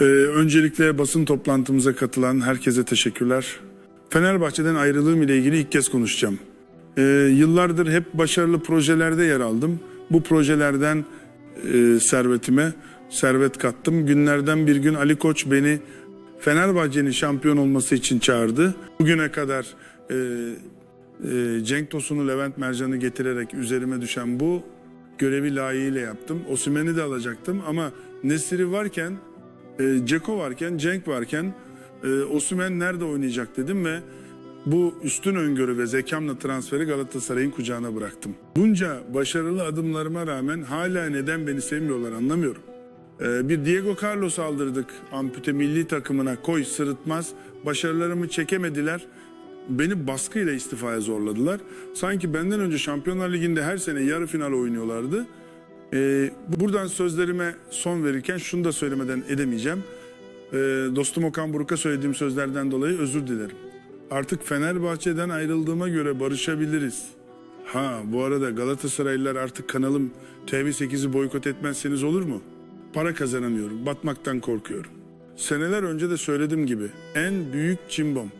Ee, öncelikle basın toplantımıza katılan herkese teşekkürler. Fenerbahçe'den ayrılığım ile ilgili ilk kez konuşacağım. Ee, yıllardır hep başarılı projelerde yer aldım. Bu projelerden e, servetime servet kattım. Günlerden bir gün Ali Koç beni Fenerbahçe'nin şampiyon olması için çağırdı. Bugüne kadar e, e, Cenk Tosun'u, Levent Mercan'ı getirerek üzerime düşen bu görevi layığıyla yaptım. Osimhen'i de alacaktım ama Nesiri varken, e, Ceko varken, Cenk varken e, Osimhen nerede oynayacak dedim ve bu üstün öngörü ve zekamla transferi Galatasaray'ın kucağına bıraktım. Bunca başarılı adımlarıma rağmen hala neden beni sevmiyorlar anlamıyorum. Ee, bir Diego Carlos aldırdık ampute milli takımına koy sırıtmaz. Başarılarımı çekemediler. Beni baskıyla istifaya zorladılar. Sanki benden önce Şampiyonlar Ligi'nde her sene yarı final oynuyorlardı. Ee, buradan sözlerime son verirken şunu da söylemeden edemeyeceğim. Ee, dostum Okan Buruk'a söylediğim sözlerden dolayı özür dilerim. Artık Fenerbahçe'den ayrıldığıma göre barışabiliriz. Ha bu arada Galatasaraylılar artık kanalım TV8'i boykot etmezseniz olur mu? Para kazanamıyorum, batmaktan korkuyorum. Seneler önce de söylediğim gibi en büyük cimbom